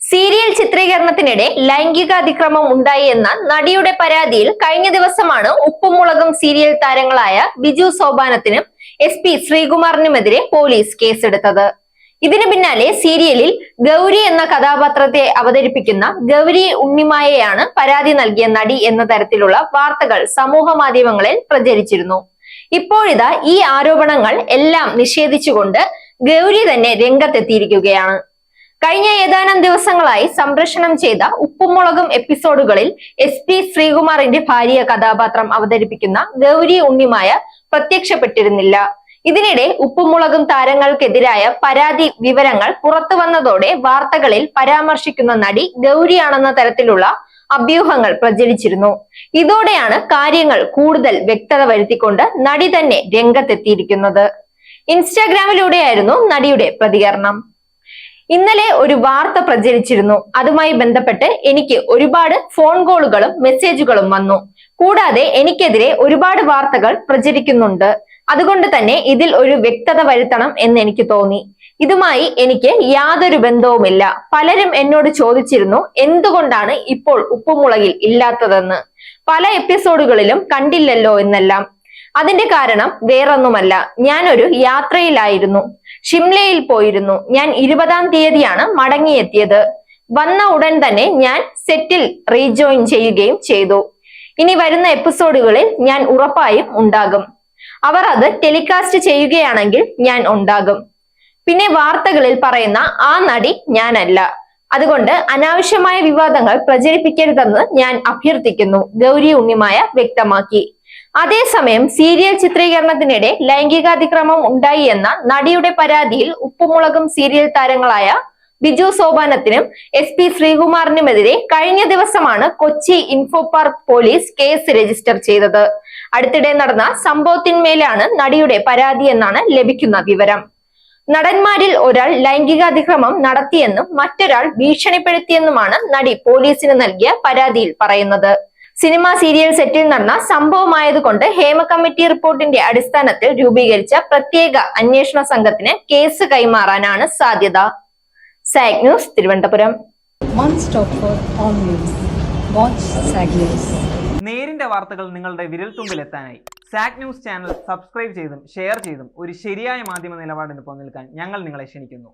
Serial ചിത്രീകരണത്തിനിടെ ലൈംഗിക അതിക്രമം ഉണ്ടായി എന്ന നടിയുടെ പരാതിയിൽ കഴിഞ്ഞ ദിവസമാണ് ഉപ്പുമുളകും സീരിയൽ താരങ്ങളായ ബിജു സോപാനത്തിനും എസ് പി ശ്രീകുമാറിനുമെതിരെ പോലീസ് കേസെടുത്തത്. ഇതിനു പിന്നാലെ സീരിയലിൽ ഗൗരി എന്ന കഥാപാത്രത്തെ അവതരിപ്പിക്കുന്ന ഗൗരി ഉണ്ണിമായയാണ് പരാതി നൽകിയ നടി എന്ന തരത്തിലുള്ള വാർത്തകൾ സമൂഹ മാധ്യമങ്ങളിൽ പ്രചരിച്ചിരുന്നു. ഇപ്പോഴിതാ ഈ ആരോപണങ്ങൾ എല്ലാം നിഷേധിച്ചുകൊണ്ട് ഗൗരി തന്നെ രംഗത്തെത്തിയിരിക്കുകയാണ്. കഴിഞ്ഞ ഏതാനും ദിവസങ്ങളായി സംപ്രേഷണം ചെയ്ത ഉപ്പുമുളകും എപ്പിസോഡുകളിൽ എസ് പി ശ്രീകുമാറിന്റെ ഭാര്യ കഥാപാത്രം അവതരിപ്പിക്കുന്ന ഗൗരി ഉണ്ണിമായ പ്രത്യക്ഷപ്പെട്ടിരുന്നില്ല. ഇതിനിടെ ഉപ്പുമുളകും താരങ്ങൾക്കെതിരായ പരാതി വിവരങ്ങൾ പുറത്തു വന്നതോടെ വാർത്തകളിൽ പരാമർശിക്കുന്ന നടി ഗൗരിയാണെന്ന തരത്തിലുള്ള അഭ്യൂഹങ്ങൾ പ്രചരിച്ചിരുന്നു. ഇതോടെയാണ് കാര്യങ്ങൾ കൂടുതൽ വ്യക്തത വരുത്തിക്കൊണ്ട് നടി തന്നെ രംഗത്തെത്തിയിരിക്കുന്നത്. ഇൻസ്റ്റാഗ്രാമിലൂടെയായിരുന്നു നടിയുടെ പ്രതികരണം. ഇന്നലെ ഒരു വാർത്ത പ്രചരിച്ചിരുന്നു. അതുമായി ബന്ധപ്പെട്ട് എനിക്ക് ഒരുപാട് ഫോൺ കോളുകളും മെസ്സേജുകളും വന്നു. കൂടാതെ എനിക്കെതിരെ ഒരുപാട് വാർത്തകൾ പ്രചരിക്കുന്നുണ്ട്. അതുകൊണ്ട് തന്നെ ഇതിൽ ഒരു വ്യക്തത വരുത്തണം എന്ന് എനിക്ക് തോന്നി. ഇതുമായി എനിക്ക് യാതൊരു ബന്ധവുമില്ല. പലരും എന്നോട് ചോദിച്ചിരുന്നു എന്തുകൊണ്ടാണ് ഇപ്പോൾ ഉപ്പുമുളകിൽ ഇല്ലാത്തതെന്ന്. പല എപ്പിസോഡുകളിലും കണ്ടില്ലല്ലോ എന്നെല്ലാം. അതിന്റെ കാരണം വേറൊന്നുമല്ല. ഞാനൊരു യാത്രയിലായിരുന്നു. ഷിംലയിൽ പോയിരുന്നു. ഞാൻ ഇരുപതാം തീയതിയാണ് മടങ്ങിയെത്തിയത്. വന്ന ഉടൻ തന്നെ ഞാൻ സെറ്റിൽ റീജോയിൻ ചെയ്യുകയും ചെയ്തു. ഇനി വരുന്ന എപ്പിസോഡുകളിൽ ഞാൻ ഉറപ്പായും ഉണ്ടാകും. അവർ അത് ടെലികാസ്റ്റ് ചെയ്യുകയാണെങ്കിൽ ഞാൻ ഉണ്ടാകും. പിന്നെ വാർത്തകളിൽ പറയുന്ന ആ നടി ഞാനല്ല. അതുകൊണ്ട് അനാവശ്യമായ വിവാദങ്ങൾ പ്രചരിപ്പിക്കരുതെന്ന് ഞാൻ അഭ്യർത്ഥിക്കുന്നു. ഗൗരി ഉണ്ണിമായ വ്യക്തമാക്കി. അതേസമയം സീരിയൽ ചിത്രീകരണത്തിനിടെ ലൈംഗികാതിക്രമം ഉണ്ടായി എന്ന നടിയുടെ പരാതിയിൽ ഉപ്പുമുളകും സീരിയൽ താരങ്ങളായ ബിജു സോപാനത്തിനും എസ് പി ശ്രീകുമാറിനുമെതിരെ കഴിഞ്ഞ ദിവസമാണ് Kochi info park police case register ചെയ്തത്. അടുത്തിടെ നടന്ന സംഭവത്തിന്മേലാണ് നടിയുടെ പരാതി എന്നാണ് ലഭിക്കുന്ന വിവരം. നടന്മാരിൽ ഒരാൾ ലൈംഗികാതിക്രമം നടത്തിയെന്നും മറ്റൊരാൾ ഭീഷണിപ്പെടുത്തിയെന്നുമാണ് നടി പോലീസിന് നൽകിയ പരാതിയിൽ പറയുന്നത്. സിനിമ സീരിയൽ സെറ്റിൽ നടന്ന സംഭവമായതുകൊണ്ട് ഹേമ കമ്മിറ്റി റിപ്പോർട്ടിന്റെ അടിസ്ഥാനത്തിൽ രൂപീകരിച്ച പ്രത്യേക അന്വേഷണ സംഘത്തിന് കേസ് കൈമാറാനാണ് സാധ്യത. സാഗ് ന്യൂസ് തിരുവനന്തപുരം. നേരിന്റെ വാർത്തകൾ നിങ്ങളുടെ വിരൽത്തുമ്പിൽ എത്താനായി സാഗ് ന്യൂസ് ചാനൽ സബ്സ്ക്രൈബ് ചെയ്തും ഷെയർ ചെയ്തും ഒരു ശരിയായ മാധ്യമ നിലപാടിന് പോകാൻ ഞങ്ങൾ നിങ്ങളെ ക്ഷണിക്കുന്നു.